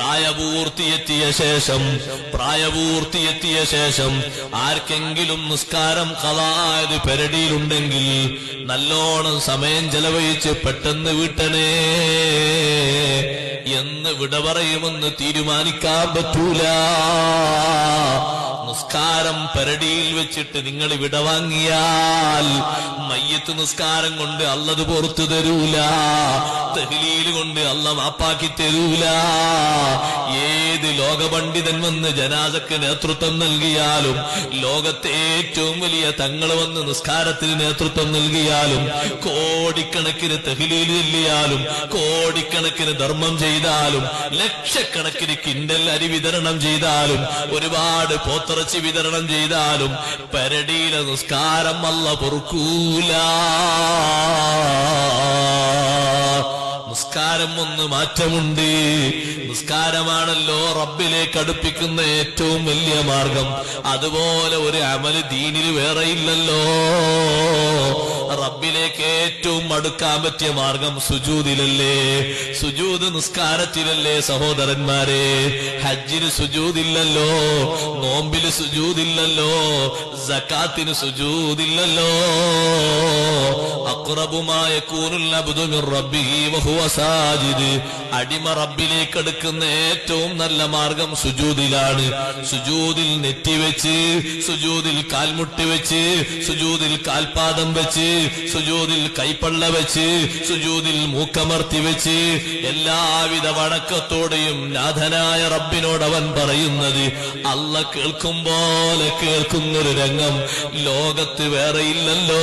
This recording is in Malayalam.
പ്രായപൂർത്തിയെത്തിയ ശേഷം പ്രായപൂർത്തിയെത്തിയ ശേഷം ആർക്കെങ്കിലും നിസ്കാരം കലായത് പെരടിയിലുണ്ടെങ്കിൽ നല്ലോണം സമയം ചെലവഴിച്ച് പെട്ടെന്ന് വിട്ടണേ എന്ന് വിട പറയുമെന്ന് തീരുമാനിക്കാൻ പറ്റൂല. നിസ്കാരം പരടിയിൽ വെച്ചിട്ട് നിങ്ങൾ വിടവാങ്ങിയാൽ മയ്യത്ത് നിസ്കാരം കൊണ്ട് അല്ലത് പുറത്തു തരൂല. തെഹ്ലീൽ കൊണ്ട് അല്ല മാപ്പാക്കി തരൂല. ഏത് ലോകപണ്ഡിതൻ വന്ന് ജനാസക്ക് നേതൃത്വം നൽകിയാലും ലോകത്തെ ഏറ്റവും വലിയ തങ്ങൾ വന്ന് നിസ്കാരത്തിന് നേതൃത്വം നൽകിയാലും കോടിക്കണക്കിന് തെഹ്ലീൽ ചെല്ലിയാലും കോടിക്കണക്കിന് ധർമ്മം ചെയ്താലും ലക്ഷക്കണക്കിന് കിണ്ടൽ അരി വിതരണം ചെയ്താലും ഒരുപാട് പോത്തിറച്ചി വിതരണം ചെയ്താലും പരടിയിലെ നിസ്കാരം അല്ല പൊറുക്കൂല. നിസ്കാരം ഒന്ന് മാറ്റമുണ്ട്. നിസ്കാരമാണല്ലോ റബ്ബിലേക്ക് അടുപ്പിക്കുന്ന ഏറ്റവും വലിയ മാർഗം. അതുപോലെ ഒരു അമൽ ദീനിൽ വേറെ റബ്ബിലേക്ക് ഏറ്റവും അടുക്കാൻ പറ്റിയ മാർഗം സുജൂതിലല്ലേ? സുജൂത് നിസ്കാരത്തിലല്ലേ സഹോദരന്മാരെ? ഹജ്ജിന് സുജൂതില്ലല്ലോ നോമ്പിൽ സുജൂതില്ലല്ലോ സക്കാത്തിന് സുജൂദില്ലല്ലോ അടിമ റബ്ബിലേക്ക് അടുക്കുന്ന ഏറ്റവും നല്ല മാർഗം സുജൂദിലാണ് സുജൂദിൽ നെറ്റിവെച്ച് സുജൂദിൽ കാൽമുട്ടി വെച്ച് സുജൂദിൽ കാൽപാദം വെച്ച് സുജൂദിൽ കൈപ്പള്ള വെച്ച് സുജൂദിൽ മൂക്കമർത്തി വെച്ച് എല്ലാവിധ വണക്കത്തോടെയും നാഥനായ റബ്ബിനോട് അവൻ പറയുന്നത് അല്ല കേൾക്കും പോലെ കേൾക്കുന്നൊരു രംഗം. ലോകത്ത് വേറെയില്ലല്ലോ